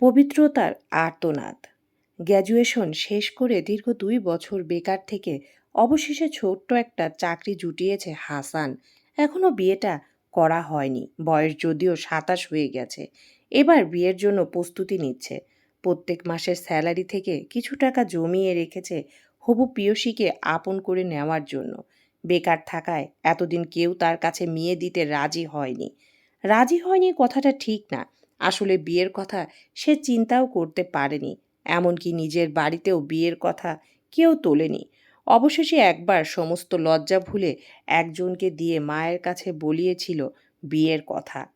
পবিত্রতার আর্তনাদ। গ্র্যাজুয়েশন শেষ করে দীর্ঘ দুই বছর বেকার থেকে অবশেষে ছোট্ট একটা চাকরি জুটিয়েছে হাসান। এখনও বিয়েটা করা হয়নি, বয়স যদিও সাতাশ হয়ে গেছে। এবার বিয়ের জন্য প্রস্তুতি নিচ্ছে। প্রত্যেক মাসের স্যালারি থেকে কিছু টাকা জমিয়ে রেখেছে হবু পিয়সীকে আপন করে নেওয়ার জন্য। বেকার থাকায় এতদিন কেউ তার কাছে মেয়ে দিতে রাজি হয়নি। রাজি হয়নি কথাটা ঠিক না। আসলে বিয়ের কথা সে চিন্তাও করতে পারেনি। এমনকি নিজের বাড়িতেও বিয়ের কথা কেউ তোলেনি। অবশেষে একবার সমস্ত লজ্জা ভুলে একজনকে দিয়ে মায়ের কাছে বলিয়েছিল বিয়ের কথা।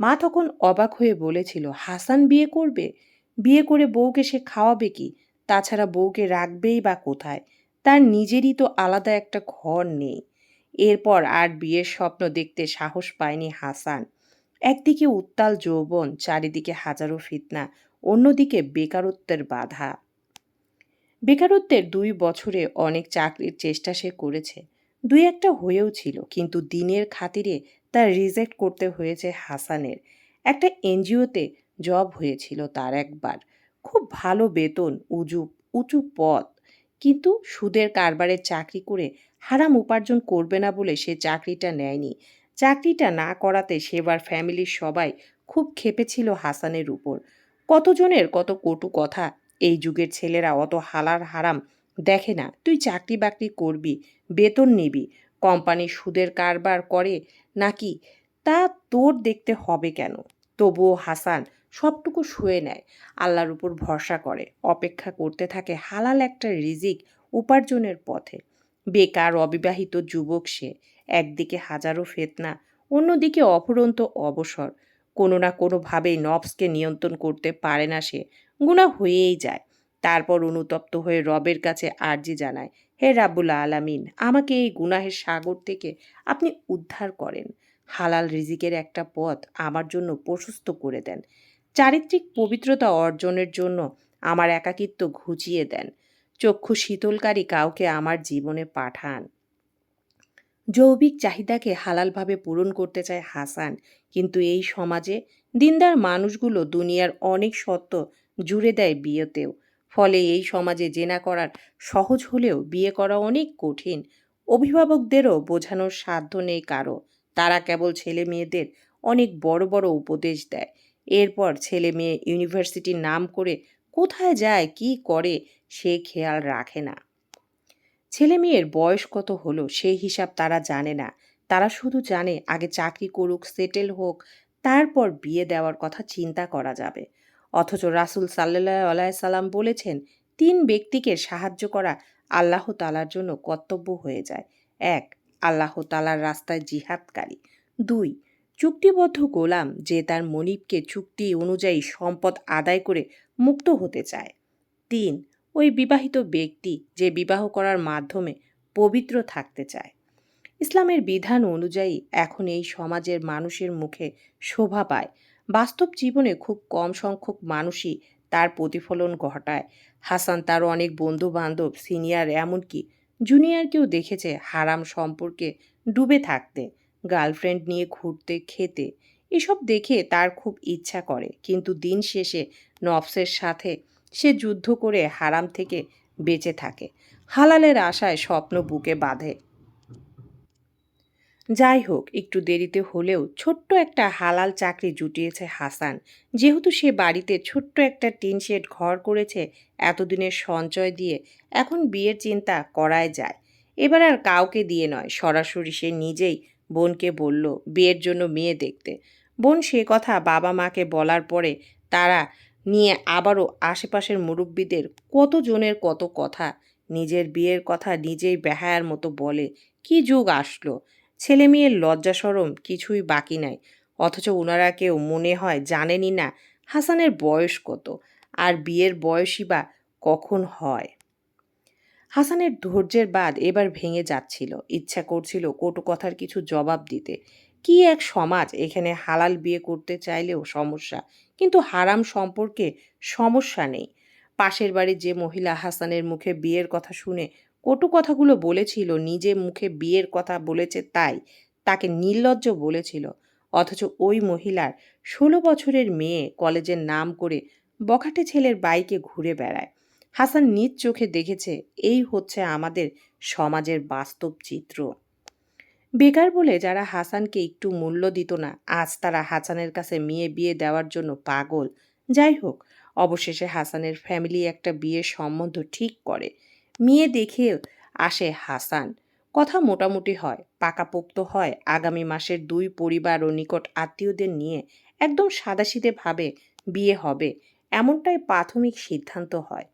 মা তখন অবাক হয়ে বলেছিল, হাসান বিয়ে করবে? বিয়ে করে বউকে সে খাওয়াবে কি? তাছাড়া বউকে রাখবেই বা কোথায়? তার নিজেরই তো আলাদা একটা ঘর নেই। এরপর আর বিয়ের স্বপ্ন দেখতে সাহস পায়নি হাসান। একদিকে উত্তাল যৌবন, চারিদিকে হাজারো ফিতনা, অন্যদিকে বেকারত্বের বাধা। বেকারত্বের দুই বছরে অনেক চাকরির চেষ্টা সে করেছে। দুই একটা হয়েও ছিল, কিন্তু দিনের খাতিরে তার রিজেক্ট করতে হয়েছে হাসানের। একটা এনজিওতে জব হয়েছিল তার একবার। খুব ভালো বেতন উজু উঁচু পদ, কিন্তু সুদের কারবারের চাকরি করে হারাম উপার্জন করবে না বলে সে চাকরিটা নেয়নি। চাকরিটা না করাতে সেবার ফ্যামিলির সবাই খুব খেপেছিল হাসানের উপর। কতজনের কত কটু কথা, এই যুগের ছেলেরা অত হালার হারাম দেখে না। তুই চাকরি বাকরি করবি, বেতন নিবি কোম্পানি সুদের কারবার করে নাকি? তা তোর দেখতে হবে কেন? তবুও হাসান সবটুকু শুয়ে নেয়, আল্লাহর উপর ভরসা করে, অপেক্ষা করতে থাকে হালাল একটা রিজিক উপার্জনের পথে। বেকার, অবিবাহিত যুবক সে একদিকে হাজারো ফেতনা, অন্যদিকে অফুরন্ত অবসর। কোনো না কোনোভাবেই নবসকে নিয়ন্ত্রণ করতে পারে না সে। গুণা হয়েই যায়। তারপর অনুতপ্ত হয়ে রবের কাছে আর্জি জানায়, হে রাব্বুল আলামিন, আমাকে এই গুনাহের সাগর থেকে আপনি উদ্ধার করেন। হালাল রিজিকের একটা পথ আমার জন্য প্রশস্ত করে দেন। চারিত্রিক পবিত্রতা অর্জনের জন্য আমার একাকিত্ব ঘুচিয়ে দেন। চক্ষু শীতলকারী কাউকে আমার জীবনে পাঠান। জৈবিক চাহিদাকে হালালভাবে পূরণ করতে চায় হাসান। কিন্তু এই সমাজে দিনদার মানুষগুলো দুনিয়ার অনেক সত্য জুড়ে দেয় বিয়েতেও। ফলে এই সমাজে জেনা করার সহজ হলেও বিয়ে করা অনেক কঠিন। অভিভাবকদেরও বোঝানোর সাধ্য নেই কারও। তারা কেবল ছেলে মেয়েদের অনেক বড় বড় উপদেশ দেয়। এরপর ছেলে মেয়ে ইউনিভার্সিটির নাম করে কোথায় যায়, কি করে, সে খেয়াল রাখে না। ছেলে মেয়ের বয়স কত হলো সেই হিসাব তারা জানে না। তারা শুধু জানে আগে চাকরি করুক সেটেল হোক, তারপর বিয়ে দেওয়ার কথা চিন্তা করা যাবে। অথচ রাসুল সাল্লাহ আলাইসাল্লাম বলেছেন, তিন ব্যক্তিকে সাহায্য করা আল্লাহ তালার জন্য কর্তব্য হয়ে যায়। এক, আল্লাহ তালার রাস্তায় জিহাদকারী। দুই, চুক্তিবদ্ধ গোলাম যে তার মনিবকে চুক্তি অনুযায়ী সম্পদ আদায় করে মুক্ত হতে চায়। তিন ওই বিবাহিত ব্যক্তি যে বিবাহ করার মাধ্যমে পবিত্র থাকতে চায়। ইসলামের বিধান অনুযায়ী এখন এই সমাজের মানুষের মুখে শোভা পায়। বাস্তব জীবনে খুব কম সংখ্যক মানুষই তার প্রতিফলন ঘটায়। হাসান তার অনেক বন্ধু বান্ধব সিনিয়র এমনকি জুনিয়রকেও দেখেছে হারাম সম্পর্কে ডুবে থাকতে, গার্লফ্রেন্ড নিয়ে ঘুরতে, খেতে। এসব দেখে তার খুব ইচ্ছা করে। কিন্তু দিন শেষে নফসের সাথে সে যুদ্ধ করে হারাম থেকে বেঁচে থাকে। হালালের আশায় স্বপ্ন বুকে বাঁধে। যাই হোক, একটু দেরিতে হলেও ছোট্ট একটা হালাল চাকরি জুটিয়েছে হাসান। যেহেতু সে বাড়িতে ছোট্ট একটা টিন শেড ঘর করেছে, এতদিনের সঞ্চয় দিয়ে এখন বিয়ের চিন্তা করাই যায়। এবার আর কাউকে দিয়ে নয়, সরাসরি সে নিজেই বোনকে বলল, বিয়ের জন্য মেয়ে দেখতে। বোন সে কথা বাবা মাকে বলার পরে তারা নিয়ে আবারও আশেপাশের মুরব্বীদের কতজনের কত কথা, নিজের বিয়ের কথা নিজেই বেহায়ার মতো বলে, কি যুগ আসলো? ছেলে মেয়ের লজ্জা সরম কিছুই বাকি নাই, অথচ ওনারা কেউ মনে হয় জানেনই না হাসানের বয়স কত আর বিয়ের বয়সই বা কখন হয়। হাসানের ধৈর্যের বাদ এবার ভেঙে যাচ্ছিল, ইচ্ছা করছিল কটু কথার কিছু জবাব দিতে। কি এক সমাজ এখানে হালাল বিয়ে করতে চাইলেও সমস্যা কিন্তু হারাম সম্পর্কে সমস্যা নেই। পাশের বাড়ির যে মহিলা হাসানের মুখে বিয়ের কথা শুনে কটু কথাগুলো বলেছিল, নিজে মুখে বিয়ের কথা বলেছে তাই তাকে নির্লজ্জ বলেছিল। অথচ ওই মহিলার ষোলো বছরের মেয়ে কলেজের নাম করে বখাটে ছেলের বাইকে ঘুরে বেড়ায়। হাসান নিজ চোখে দেখেছে, এই হচ্ছে আমাদের সমাজের বাস্তব চিত্র। বেকার বলে যারা হাসানকে একটু মূল্য দিত না, আজ তারা হাসানের কাছে মেয়ে বিয়ে দেওয়ার জন্য পাগল। যাই হোক, অবশেষে হাসানের ফ্যামিলি একটা বিয়ের সম্বন্ধ ঠিক করে। মেয়ে দেখে আসে হাসান। কথা মোটামুটি হয়, পাকাপোক্ত হয়। আগামী মাসের দুই পরিবার ও নিকট আত্মীয়দের নিয়ে একদম সাদাসিধে ভাবে বিয়ে হবে, এমনটাই প্রাথমিক সিদ্ধান্ত হয়।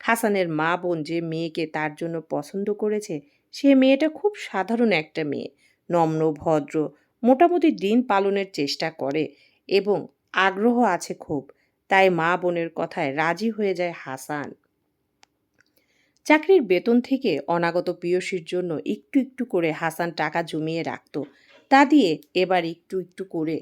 হাসানের মা বোন যে মেয়েকে তার জন্য পছন্দ করেছে, সে মেয়েটা খুব সাধারণ একটা মেয়ে। নম্র, ভদ্র, মোটামুটি দিন পালনের চেষ্টা করে এবং আগ্রহ আছে খুব। তাই মা বোনের কথায় রাজি হয়ে যায় হাসান। চাকরির বেতন থেকে অনাগত পিয়সীর জন্য একটু একটু করে হাসান টাকা জমিয়ে রাখত। তা দিয়ে এবার একটু একটু করে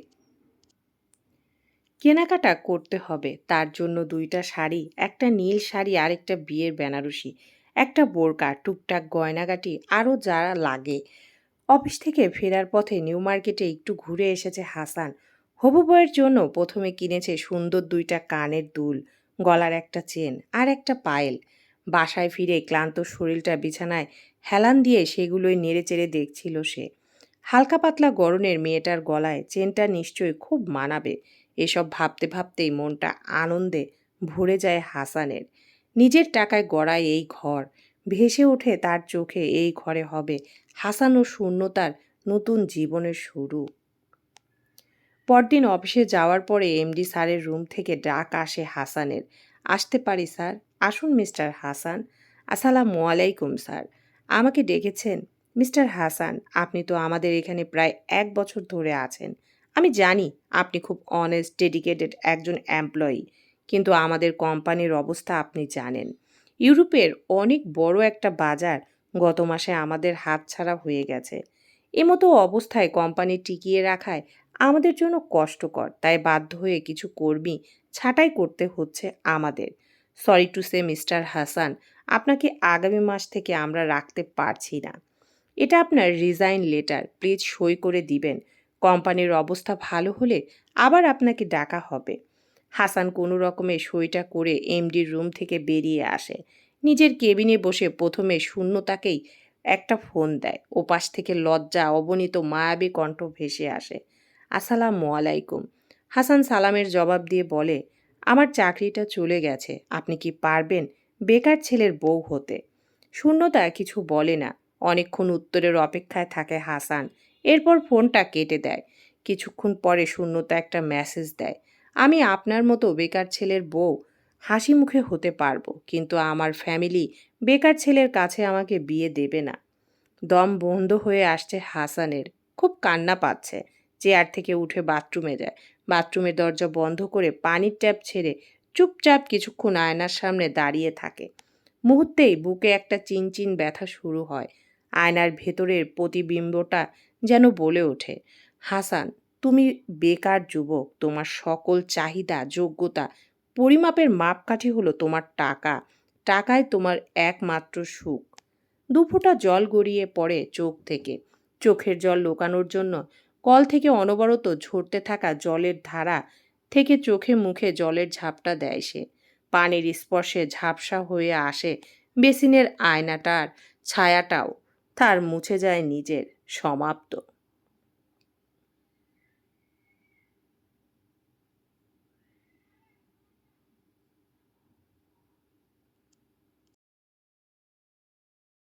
কেনাকাটা করতে হবে। তার জন্য দুইটা শাড়ি, একটা নীল শাড়ি আর একটা বিয়ের বেনারসি, একটা বোরকা, টুকটাক গয়নাগাটি, আরও যারা লাগে। অফিস থেকে ফেরার পথে নিউ মার্কেটে একটু ঘুরে এসেছে হাসান। হবু বইয়ের জন্য প্রথমে কিনেছে সুন্দর দুইটা কানের দুল, গলার একটা চেন আর একটা পায়েল। বাসায় ফিরে ক্লান্ত শরীরটা বিছানায় হেলান দিয়ে সেগুলোই নেড়ে চেড়ে দেখছিল সে। হালকা পাতলা গরনের মেয়েটার গলায় চেনটা নিশ্চয়ই খুব মানাবে। এসব ভাবতে ভাবতেই মনটা আনন্দে ভরে যায় হাসানের। নিজের টাকায় গড়ায় এই ঘর। ভেসে ওঠে তার চোখে, এই ঘরে হবে হাসান ও শূন্যতার নতুন জীবনের শুরু। পরদিন অফিসে যাওয়ার পরে এমডি স্যারের রুম থেকে ডাক আসে হাসানের। আসতে পারি, স্যার। আসুন, মিস্টার হাসান। আসসালামু আলাইকুম, স্যার। আমাকে ডেকেছেন মিস্টার হাসান। আপনি তো আমাদের এখানে প্রায় এক বছর ধরে আছেন। আমি জানি আপনি খুব অনেস্ট ডেডিকেটেড একজন এমপ্লয়ি কিন্তু আমাদের কোম্পানির অবস্থা আপনি জানেন। ইউরোপের অনেক বড় একটা বাজার গত মাসে আমাদের হাতছাড়া হয়ে গেছে। এমতো অবস্থায় কোম্পানি টিকিয়ে রাখায় আমাদের জন্য কষ্টকর, তাই বাধ্য হয়ে কিছু কর্মী ছাঁটাই করতে হচ্ছে আমাদের। Sorry to say mister Hasan, আপনাকে আগামী মাস থেকে আমরা রাখতে পারছি না। এটা আপনার রিজাইন লেটার, প্লিজ সই করে দিবেন। কোম্পানির অবস্থা ভালো হলে আবার আপনাকে ডাকা হবে। হাসান কোনো রকমে সইটা করে এমডির রুম থেকে বেরিয়ে আসে। নিজের কেবিনে বসে প্রথমে শূন্যতাকেই একটা ফোন দেয়। ওপাশ থেকে লজ্জা, অবনীত মায়াবী কণ্ঠ ভেসে আসে। আসসালামু আলাইকুম। হাসান সালামের জবাব দিয়ে বলে, আমার চাকরিটা চলে গেছে, আপনি কি পারবেন বেকার ছেলের বউ হতে? শূন্যতা কিছু বলে না। অনেকক্ষণ উত্তরের অপেক্ষায় থাকে হাসান। এরপর ফোনটা কেটে দেয়। কিছুক্ষণ পরে শূন্যতা একটা মেসেজ দেয়। আমি আপনার মতো বেকার ছেলের বউ হাসি মুখে হতে পারব, কিন্তু আমার ফ্যামিলি বেকার ছেলের কাছে আমাকে বিয়ে দেবে না। দম বন্ধ হয়ে আসছে হাসানের। খুব কান্না পাচ্ছে। চেয়ার থেকে উঠে বাথরুমে যায়। বাথরুমের দরজা বন্ধ করে পানির ট্যাপ ছেড়ে চুপচাপ কিছুক্ষণ আয়নার সামনে দাঁড়িয়ে থাকে। মুহূর্তেই বুকে একটা চিনচিন ব্যথা শুরু হয়। আয়নার ভেতরের প্রতিবিম্বটা যেন বলে ওঠে। হাসান তুমি বেকার যুবক, তোমার সকল চাহিদা, যোগ্যতা, পরিমাপের মাপকাঠি হলো তোমার টাকা। টাকায় তোমার একমাত্র সুখ। দুফোঁটা জল গড়িয়ে পড়ে চোখ থেকে। চোখের জল লোকানোর জন্য কল থেকে অনবরত ঝরতে থাকা জলের ধারা থেকে চোখে মুখে জলের ঝাপটা দেয় সে। পানির স্পর্শে ঝাপসা হয়ে আসে বেসিনের আয়নাটার ছায়াটাও। তার মুছে যায় নিজের, সমাপ্ত।